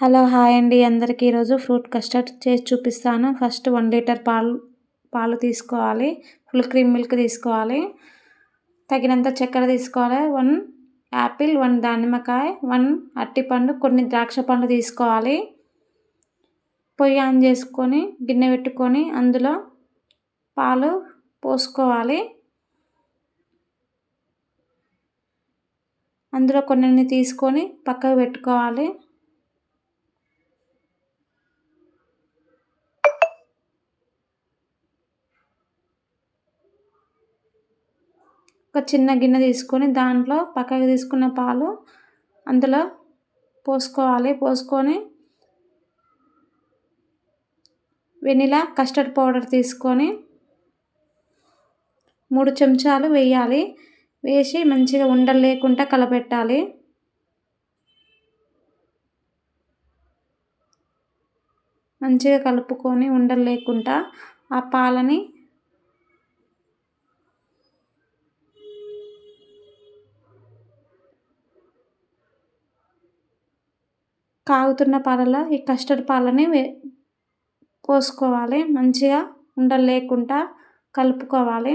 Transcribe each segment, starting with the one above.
Hello hi అండి. అందరికీ ఈరోజు ఫ్రూట్ కస్టర్డ్ చేసి చూపిస్తాను. ఫస్ట్ వన్ లీటర్ పాలు పాలు తీసుకోవాలి. ఫుల్ క్రీమ్ మిల్క్ తీసుకోవాలి. తగినంత చక్కెర తీసుకోవాలి. వన్ యాపిల్ వన్ దానిమ్మకాయ వన్ అట్టిపండు కొన్ని ద్రాక్ష పండు తీసుకోవాలి. పొయ్యి ఆన్ చేసుకొని గిన్నె పెట్టుకొని అందులో పాలు పోసుకోవాలి. అందులో కొన్ని తీసుకొని పక్కకు పెట్టుకోవాలి. ఒక చిన్న గిన్నె తీసుకొని దాంట్లో పక్కకు తీసుకున్న పాలు అందులో పోసుకోవాలి. పోసుకొని వెనిలా కస్టర్డ్ పౌడర్ తీసుకొని మూడు చెంచాలు వేయాలి. వేసి మంచిగా ఉండలు లేకుండా కలపెట్టాలి. మంచిగా కలుపుకొని ఉండలు లేకుండా ఆ పాలని కాగుతున్న పాలలో ఈ కస్టర్డ్ పాలని వే పోసుకోవాలి మంచిగా ఉండలు లేకుండా కలుపుకోవాలి.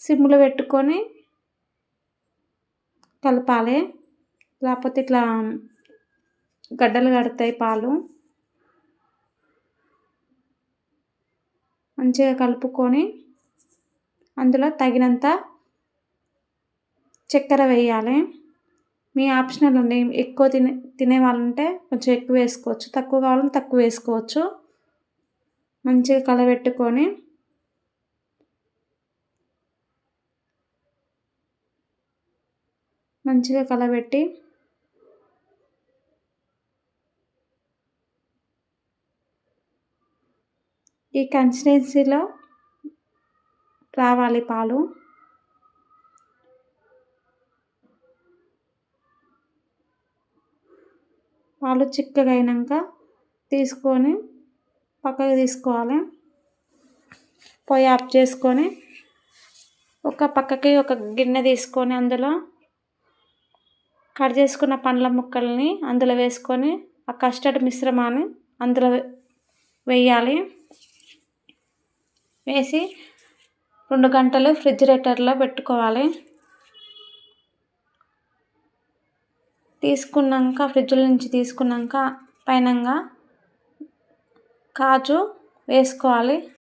సిమ్లో పెట్టుకొని కలపాలి. లేకపోతే ఇట్లా గడ్డలు కడతాయి పాలు. మంచిగా కలుపుకొని అందులో తగినంత చక్కెర వేయాలి. మీ ఆప్షనల్ అండి. ఎక్కువ తినే తినే వాళ్ళు ఉంటే కొంచెం ఎక్కువ వేసుకోవచ్చు. తక్కువ కావాలంటే తక్కువ వేసుకోవచ్చు. మంచిగా కలబెట్టుకొని మంచిగా కలబెట్టి ఈ కన్సిస్టెన్సీలో రావాలి పాలు. వాళ్ళు చిక్కగా అయినాక తీసుకొని పక్కకు తీసుకోవాలి. పొయ్యి ఆఫ్ చేసుకొని ఒక పక్కకి ఒక గిన్నె తీసుకొని అందులో కట్ చేసుకున్న పండ్ల ముక్కల్ని అందులో వేసుకొని ఆ కస్టర్డ్ మిశ్రమాన్ని అందులో వేయాలి. వేసి రెండు గంటలు ఫ్రిడ్జిరేటర్లో పెట్టుకోవాలి. తీసుకున్నాక ఫ్రిడ్జ్లో నుంచి తీసుకున్నాక పైనంగా కాజు వేసుకోవాలి.